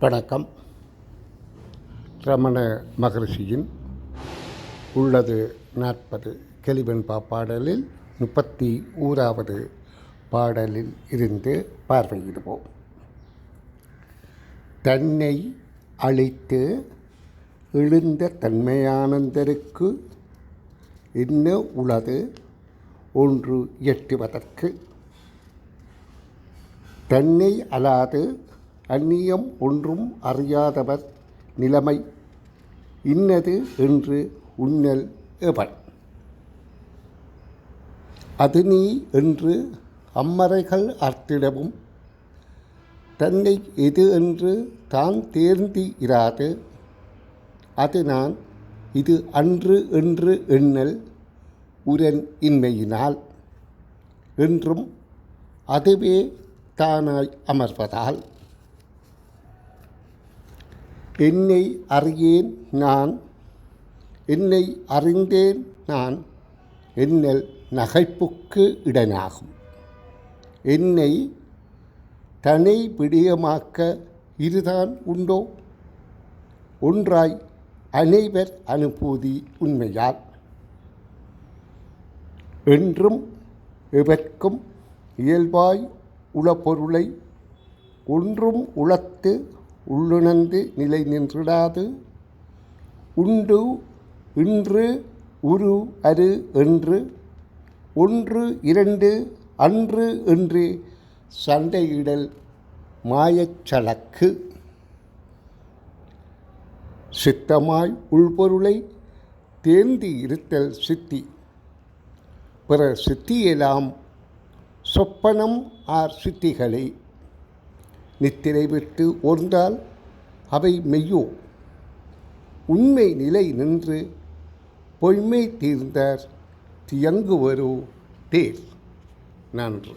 வணக்கம். ரமண மகரிஷியின் உள்ளது நாற்பது கெளிவெண்பா பாடலில் முப்பத்தி ஓராவது பாடலில் இருந்து பார்வையிடுவோம். தன்னை அழித்து எழுந்த தன்மையானந்தருக்கு என்ன உளது? ஒன்று எட்டுவதற்கு. தன்னை அலாது அந்நியம் ஒன்றும் அறியாதவர் நிலைமை இன்னது என்று உன்னல் எவன் அது நீ என்று அம்மறைகள் அர்த்திடவும் தன்னை எது என்று தான் தேர்ந்தி இராது அது நான் இது அன்று என்று எண்ணல் உரன் இன்மையினால் என்றும் அதுவே தானாய் அமர்வதால். என்னை அறியேன் நான். என்னை அறிந்தேன் நான். என்னல் நகைப்புக்கு இடனாகும். என்னை தனி பிடியமாக்க இதுதான் உண்டோ? ஒன்றாய் அனைவர் அனுபூதி உண்மையால். என்றும் எவர்க்கும் இயல்பாய் உளப்பொருளை ஒன்றும் உளத்து உள்ளுணர்ந்து நிலை நின்றிடாது. உண்டு இன்று உரு அரு என்று. ஒன்று இரண்டு அன்று என்று சண்டையிடல் மாயச்சலக்கு சித்தமாய் உள்பொருளை தேர்ந்து இருத்தல் சித்தி. பிற சித்தியெல்லாம் சொப்பனம் ஆர் சித்திகளை. நித்திரை விட்டு ஓர்ந்தால் அவை மெய்யோ? உண்மை நிலை நின்று பொய்மை தீர்ந்தார் தியங்குவரோ தேர்? நன்று.